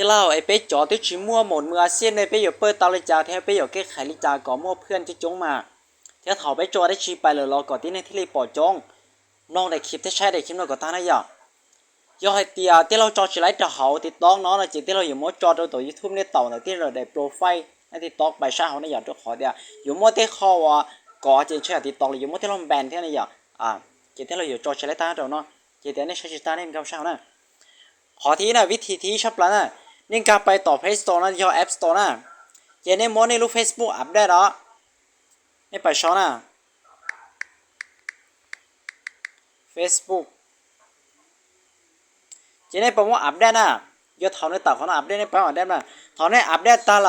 ที่เราไอ้เป๊ะจอที่ชิมัวหมดมือเสียนในเป๊ะอยู่เปิดตาลยจ้าที่เป๊ะอยู่แก้ไขลิจาก่อมั่วเพื่อนที่จงมาเที่เขาไปจอได้ชีไปเลยรอก่อนที่ในที่รีปอจงน้องได้คลิปที่ใช้ได้คลิปนอยกว่าตานะย่าย่อให้เตียที่เราจอชิไลท์จะเขาติดต้องน้องนะจีที่เราอยู่มั่วจอตัวตัวยูทูบเนี่ยต่อในที่เราได้โปรไฟล์ในติดต้องไปใช้เขาในอย่าตัวขอเดียอยู่มั่วที่เขาว่าก่อจะใช้ติดต้องเลยอยู่มั่วที่เราแบนที่นี่อย่าอ่าจีที่เราอยู่จอชิไลท์ตาตัวเนาะจีที่ในี่ใช้ชิตาเนี่ยมันก็ใช่นะขอทีนะวิธีที่ชอบแล้วนะ นี่การไปต่อ Play Store นะที่เขา App Store นะเจนี่มอนี่รู้ Facebook อัพได้แล้วนี่ไปชอนะ Facebook เจนี่บอกว่าอัพได้นะยอดเท่าในต่างเขานะอัพได้ในไปอัพได้นะเท่าในอัพได้ตาล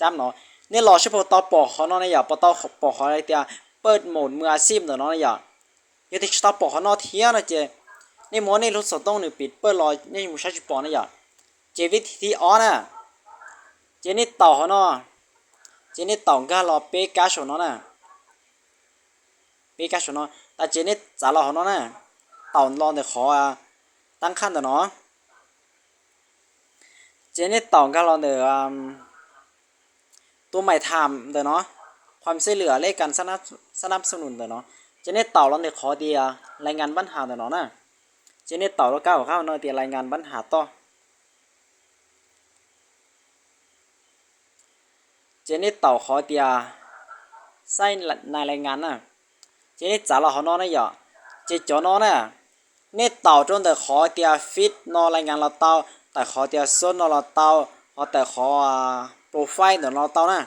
จจะเนาะอย่างนี้แก้ไขตาหลานี่นี่ไปใช้นะนี่วันนี้ส่งปิดเปิดเชฟไปใช้ปุ๊บปอนะอย่าเนารอชั่ว Facebook ตัวเนาะตองก็เถอะปิ๊กจำเนาะต่อปอกเขาเนาะเนี่ยอย่าปอต่อปอกเขาอะไรเตียเปิดโหมดมืออาชีพเนาะเนี่ยอย่ายู่ที่ต่อปอกเขาเนาะเทียนะเจนี่หมอนี่รถสต้องหนึ่งปิดเปิดรอนี่มุชาชิปอนะอย่าเจวิธีที่อ๋อนะเจนี่ต่อเขาเนาะเจนี่ต่อก็รอเป๊กกาชเนาะนะเป๊กกาชเนาะแต่เจนี่จ่ารอเขาเนาะนะต่อรอเนี่ยขออะตั้งขั้นเนาะเจนี่ต่อก็ราเดือ ตัวใหม่ทำเด้อเนาะความช่วยเหลือเลขการสนับสนับสนุนเด้อเนาะเจนี่ต่อเราเนี่ยขอเดียรายงานปัญหาเด้อเนาะนะเจนี่ต่อเราก้าวเข้าเนาะเดียรายงานปัญหาต่อเจนี่ต่อขอเดียใส่ในรายงานน่ะเจนี่จ่าเราเขานาะนะอย่าเจจอนาะนะนี่ต่อจนแต่ขอเดียฟิตนาะรายงานเราเต้าแต่ขอเดียส้นอนเราเตาขอแต่ขอ โปรไฟล์เดี๋ยวเราเตานะ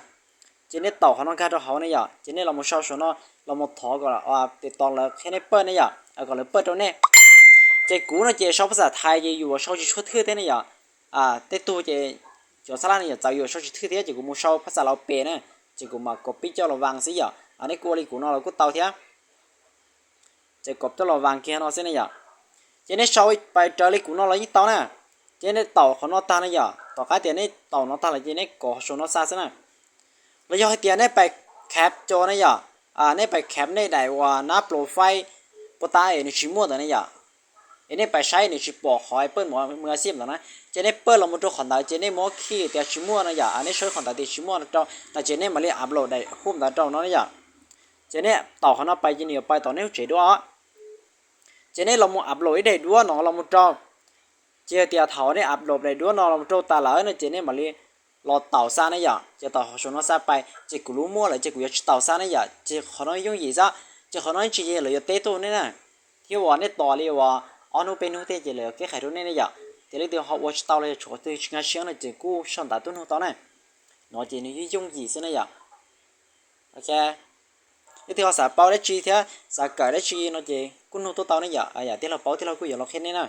จีนี่ต่อเขาต้องการตัวเขาเนี่ยอย่าจีนี่เราไม่ชอบชนเราไม่ถอก่อนละว่าติดต่อแล้วแค่นี้เปิดเนี่ยอย่าเอาก่อนเลยเปิดตรงนี้เจกูนะเจชอบภาษาไทย เจนได้เต่าขอนอตาเนี่ยต่อการเตียนได้เต่านอตาละเจนี่ก่อชนนอซาซะนะแล้วยอให้เตียนได้ไปแคปจอนี่ยอ่าเนี่ยไปแคนี่ยได้ว่าหน้าโปรไฟล์ปตาเอ็นชิมัวตัวนี่ย่าเอ็นไปใช้เนี่ยชิบอกหอยเปิ้ลหมอเมืออาชีพแล้วนะเจนี่เปิ้ลางมาตัวขันตาเจนี่โมอขี้เต่ชิมัวนะอย่าอันนี้ช่วยขันตาเตียชิมัวนะจ้าแต่เจนี่มาเรียกอัพโหลดได้หุ้มตาจ้านะอย่ยเจนี่ต่อเขานอไปเจนเหนียวไปต่อเนี่ยเฉยด้วยเจนี่เรางมาอัพโหลดได้ด้วยน้องางมาจ้า เจียเตียเถาได้อับหลบได้ด้วยนอนลงโตตาเหลาเนี่ยเจเนี่ยมาเลยรอเต่าซ่าเนี่ยจะต่าชนว่าซ่าไปเจะกุลูมัวเลยเจะกุยากเต่าซ่าเนี่ยเจะขอน้อยยุ่งยี่ซะเจะขอน้อยชี้เลยเตะตัวเนี่ยนะที่ว่าเนี่ยต่อเลยว่าอนุเป็นนูเตะเจเลยแกไขรู้เนี่ยเนี่ยแย่เรื่องเขาว่าเต่าเลยช่วยวชิงเชียงเลยเจะกูชนตาตุ้นหัวตอนเนี่ยนอเจนี่ยุ่งยี่ซะาเนี่ยโอเคนี่ที่เขาสาเป้าได้ชี้เท่าสาเกิดได้ชี้นอเจกุนูตัวเต่าเนี่ยอะอย่าที่เราเป้าที่เรากุยอย่าเราเข็นี้นะ